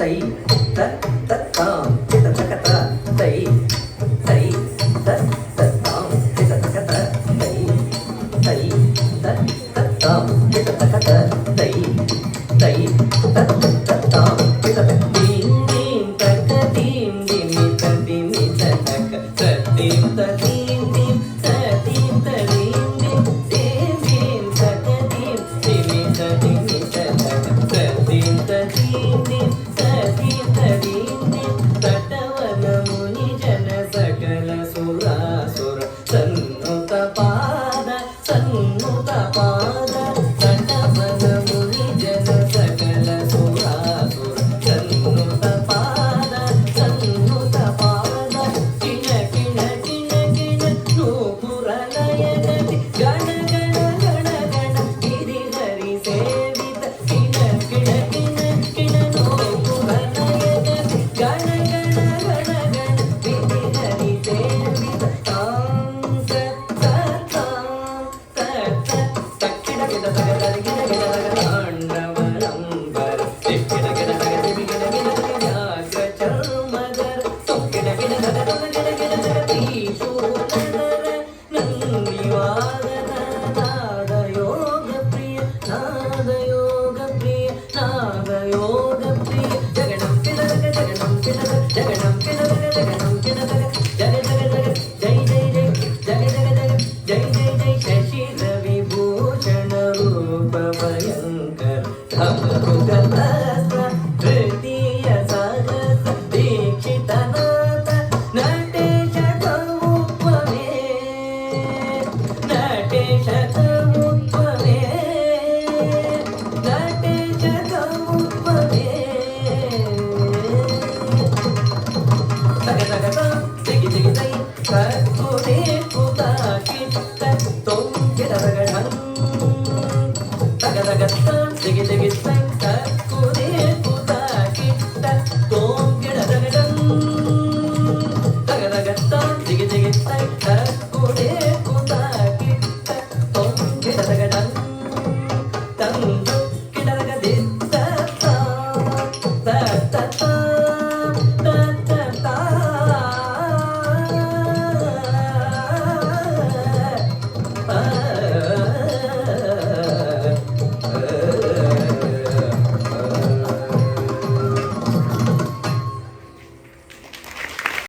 தை த த தாம் த தக த தை தை த த தாம் த தக த தை தை த த தாம் த தக த தை தை த த தாம் த தக தீம் தீம் தக தீம் தீம் தீம் தக தீம் தீம் సకల సురాసుర సన్ ಶಶಿ ರವಿಭೂಷಣ ರೂಪ ಭಯಂಕರ Thank you.